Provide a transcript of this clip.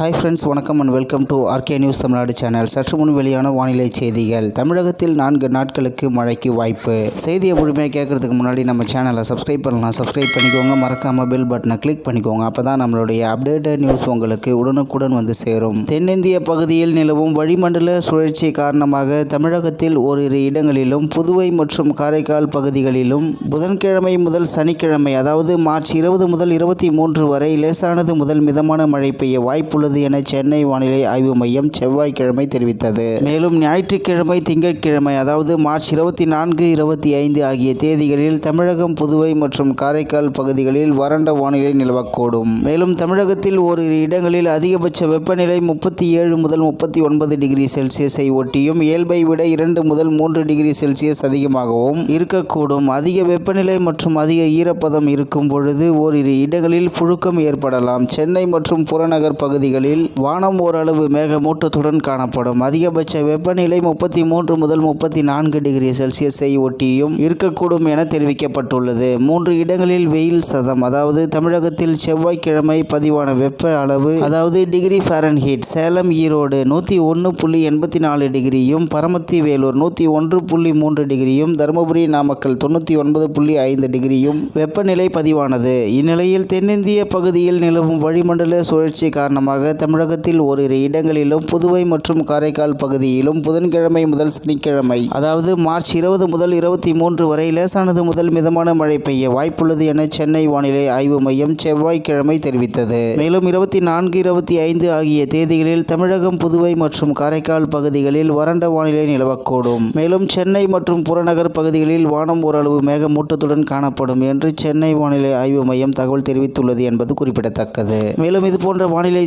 Hi friends வணக்கம் and welcome to RK news Tamil Nadu channel சற்று முன் வெளியான வானிலை செய்திகள். தமிழகத்தில் நான்கு நாட்களுக்கு மழைக்கு வாய்ப்பு. செய்தியை முழுமையாக கேட்கறதுக்கு முன்னாடி நம்ம சேனலை சப்ஸ்கிரைப் பண்ணலாம். சப்ஸ்கிரைப் பண்ணிக்கோங்க. மறக்காமல் பெல் பட்டனை கிளிக் பண்ணிக்கோங்க. அப்போ தான் நம்மளுடைய அப்டேட்டட் நியூஸ் உங்களுக்கு உடனுக்குடன் வந்து சேரும். தென்னிந்திய பகுதியில் நிலவும் வளிமண்டல சுழற்சி காரணமாக தமிழகத்தில் ஓரிரு இடங்களிலும் புதுவை மற்றும் காரைக்கால் பகுதிகளிலும் புதன்கிழமை முதல் சனிக்கிழமை அதாவது மார்ச் இருபது முதல் இருபத்தி மூன்று வரை லேசானது முதல் மிதமான மழை பெய்ய உள்ளது என சென்னை வானிலை ஆய்வு மையம் செவ்வாய்க்கிழமை தெரிவித்தது. மேலும் ஞாயிற்றுக்கிழமை திங்கட்கிழமை அதாவது மார்ச் இருபத்தி நான்கு இருபத்தி ஐந்து ஆகிய தேதிகளில் தமிழகம் புதுவை மற்றும் காரைக்கால் பகுதிகளில் வறண்ட வானிலை நிலவக்கூடும். மேலும் தமிழகத்தில் ஓரிரு இடங்களில் அதிகபட்ச வெப்பநிலை முப்பத்தி ஏழு முதல் முப்பத்தி ஒன்பது டிகிரி செல்சியஸை ஒட்டியும் இயல்பை விட இரண்டு முதல் மூன்று டிகிரி செல்சியஸ் அதிகமாகவும் இருக்கக்கூடும். அதிக வெப்பநிலை மற்றும் அதிக ஈரப்பதம் இருக்கும் பொழுது ஓரிரு இடங்களில் புழுக்கம் ஏற்படலாம். சென்னை மற்றும் புறநகர் பகுதிகள் பகுதிகளில் வானம் ஓரளவு மேகமூட்டத்துடன் காணப்படும். அதிகபட்ச வெப்பநிலை முப்பத்தி மூன்று முதல் முப்பத்தி நான்கு டிகிரி செல்சியஸை ஒட்டியும் இருக்கக்கூடும் என தெரிவிக்கப்பட்டுள்ளது. மூன்று இடங்களில் வெயில் சதம் அதாவது தமிழகத்தில் செவ்வாய்க்கிழமை பதிவான வெப்ப அளவு அதாவது டிகிரி ஃபாரன்ஹீட் சேலம் ஈரோடு நூற்றி ஒன்று புள்ளி எண்பத்தி நாலு டிகிரியும் பரமத்தி வேலூர் நூற்றி ஒன்று புள்ளி மூன்று டிகிரியும் தருமபுரி நாமக்கல் தொண்ணூற்றி ஒன்பது புள்ளி ஐந்து டிகிரியும் வெப்பநிலை பதிவானது. இந்நிலையில் தென்னிந்திய பகுதியில் நிலவும் வளிமண்டல சுழற்சி காரணமாக தமிழகத்தில் ஓரிரு இடங்களிலும் புதுவை மற்றும் காரைக்கால் பகுதியிலும் புதன்கிழமை முதல் சனிக்கிழமை அதாவது மார்ச் இருபது முதல் இருபத்தி மூன்று வரை லேசானது முதல் மிதமான மழை பெய்ய வாய்ப்புள்ளது என சென்னை வானிலை ஆய்வு மையம் செவ்வாய்க்கிழமை தெரிவித்தது. மேலும் இருபத்தி நான்கு இருபத்தி ஐந்து ஆகிய தேதிகளில் தமிழகம் புதுவை மற்றும் காரைக்கால் பகுதிகளில் வறண்ட வானிலை நிலவக்கூடும். மேலும் சென்னை மற்றும் புறநகர் பகுதிகளில் வானம் ஓரளவு மேகமூட்டத்துடன் காணப்படும் என்று சென்னை வானிலை ஆய்வு மையம் தகவல் தெரிவித்துள்ளது என்பது குறிப்பிடத்தக்கது. மேலும் இது போன்ற வானிலை